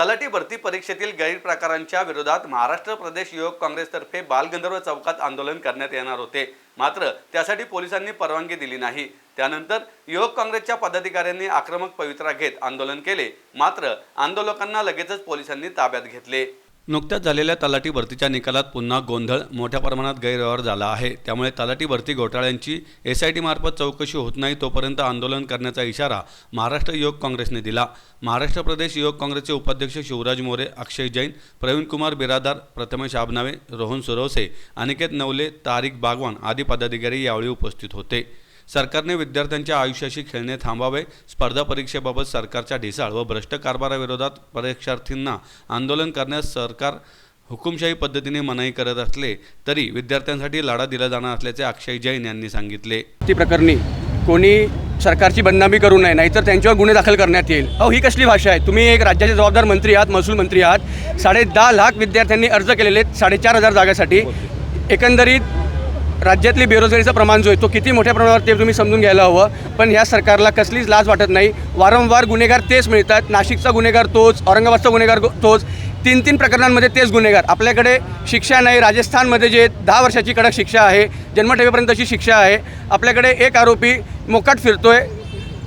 तलाठी भरती परीक्षेतील गैरप्रकारांच्या विरोधात महाराष्ट्र प्रदेश युवक काँग्रेसतर्फे बालगंधर्व चौकात आंदोलन करण्यात येणार होते. मात्र त्यासाठी पोलिसांनी परवानगी दिली नाही. त्यानंतर युवक काँग्रेसच्या पदाधिकाऱ्यांनी आक्रमक पवित्रा घेत आंदोलन केले. मात्र आंदोलकांना लगेचच पोलिसांनी ताब्यात घेतले. नुकत्याच झालेल्या तलाठी भरतीच्या निकालात पुन्हा गोंधळ मोठ्या प्रमाणात गैरव्यवहार झाला आहे. त्यामुळे तलाठी भरती घोटाळ्यांची एस आय टीमार्फत चौकशी होत नाही तोपर्यंत आंदोलन करण्याचा इशारा महाराष्ट्र युवक काँग्रेसने दिला. महाराष्ट्र प्रदेश युवक काँग्रेसचे उपाध्यक्ष शिवराज मोरे अक्षय जैन प्रवीणकुमार बिरादार प्रथमेश आबनावे रोहन सुरवसे अनिकेत नवले तारिक बागवान आदी पदाधिकारी यावेळी उपस्थित होते. सरकारने विद्यार्थ्यांच्या आयुष्याशी खेळणे थांबावे. स्पर्धा परीक्षेबाबत सरकारच्या ढिसाळ व भ्रष्ट कारभाराविरोधात परीक्षार्थींना आंदोलन करण्यास सरकार हुकुमशाही पद्धतीने मनाई करत असले तरी विद्यार्थ्यांसाठी लढा दिला जाणार असल्याचे अक्षय जैन यांनी सांगितले. ती प्रकरणी कोणी सरकारची बदनामी करू नये नाहीतर त्यांच्यावर गुन्हे दाखल करण्यात येईल. अहो ही कसली भाषा आहे? तुम्ही एक राज्याचे जबाबदार मंत्री आहात महसूल मंत्री आहात. साडे दहा लाख विद्यार्थ्यांनी अर्ज केलेले आहेत साडेचार हजार जागासाठी. एकंदरीत राज्यातली बेरोजगारीचं प्रमाण जो आहे तो किती मोठ्या प्रमाणावर ते तुम्ही समजून घ्यायला हवं. पण ह्या सरकारला कसलीच लाज वाटत नाही. वारंवार गुन्हेगार तेच मिळतात. नाशिकचा गुन्हेगार तोच औरंगाबादचा गुन्हेगार तोच. तीन तीन प्रकरणांमध्ये तेच गुन्हेगार. आपल्याकडे शिक्षा नाही. राजस्थानमध्ये जे दहा वर्षाची कडक शिक्षा आहे जन्मठेपेपर्यंतची शिक्षा आहे. आपल्याकडे एक आरोपी मोकाट फिरतोय.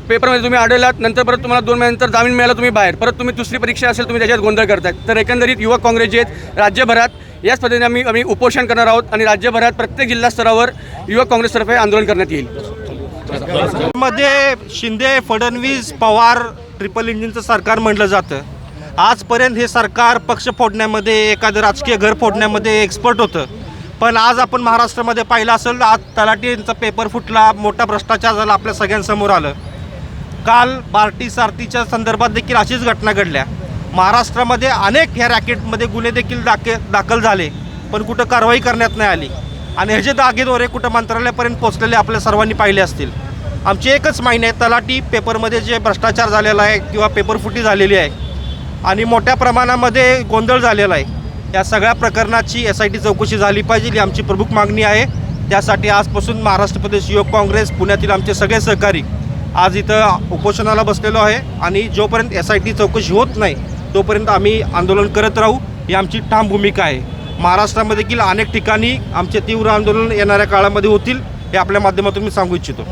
पेपरमध्ये तुम्ही आढळलात नंतर परत तुम्हाला दोन महिन्यानंतर जामीन मिळाला तुम्ही बाहेर. परत तुम्ही दुसरी परीक्षा असेल तुम्ही त्याच्यात गोंधळ करतात तर एकंदरीत युवक काँग्रेस जे आहेत राज्यभरात याच पद्धतीने आम्ही आम्ही उपोषण करणार आहोत आणि राज्यभरात प्रत्येक जिल्हा स्तरावर युवक काँग्रेसतर्फे आंदोलन करण्यात येईल. मध्ये शिंदे फडणवीस पवार ट्रिपल इंजिनचं सरकार म्हटलं जातं. आजपर्यंत हे सरकार पक्ष फोडण्यामध्ये एखादं राजकीय घर फोडण्यामध्ये एक्सपर्ट होतं. पण आज आपण महाराष्ट्रामध्ये पाहिलं असेल आज तलाटींचा पेपर फुटला मोठा भ्रष्टाचार झाला आपल्या सगळ्यांसमोर आलं. काल पार्टी सारथीच्या संदर्भात देखील अशीच घटना घडल्या. महाराष्ट्रामध्ये अनेक ह्या रॅकेटमध्ये गुन्हे देखील दाखे दाखल झाले पण कुठं कारवाई करण्यात नाही आली. आणि ह्याचे दागेदोरे कुठं मंत्रालयापर्यंत पोचलेले आपल्या सर्वांनी पाहिले असतील. आमची एकच माहिती आहे तलाठी पेपरमध्ये जे भ्रष्टाचार झालेला आहे किंवा पेपरफुटी झालेली आहे आणि मोठ्या प्रमाणामध्ये गोंधळ झालेला आहे या सगळ्या प्रकरणाची एस आय टी चौकशी झाली पाहिजे ही आमची प्रमुख मागणी आहे. त्यासाठी आजपासून महाराष्ट्र प्रदेश युवक काँग्रेस पुण्यातील आमचे सगळे सहकारी आज इथं उपोषणाला बसलेलो आहे आणि जोपर्यंत एस आय टी चौकशी होत नाही तोपर्यंत आम्ही आंदोलन करत राहू. ही आमची ठाम भूमिका आहे. महाराष्ट्रामध्ये देखील अनेक ठिकाणी आमचे तीव्र आंदोलन येणाऱ्या काळामध्ये होतील हे आपल्या माध्यमातून मी सांगू इच्छितो.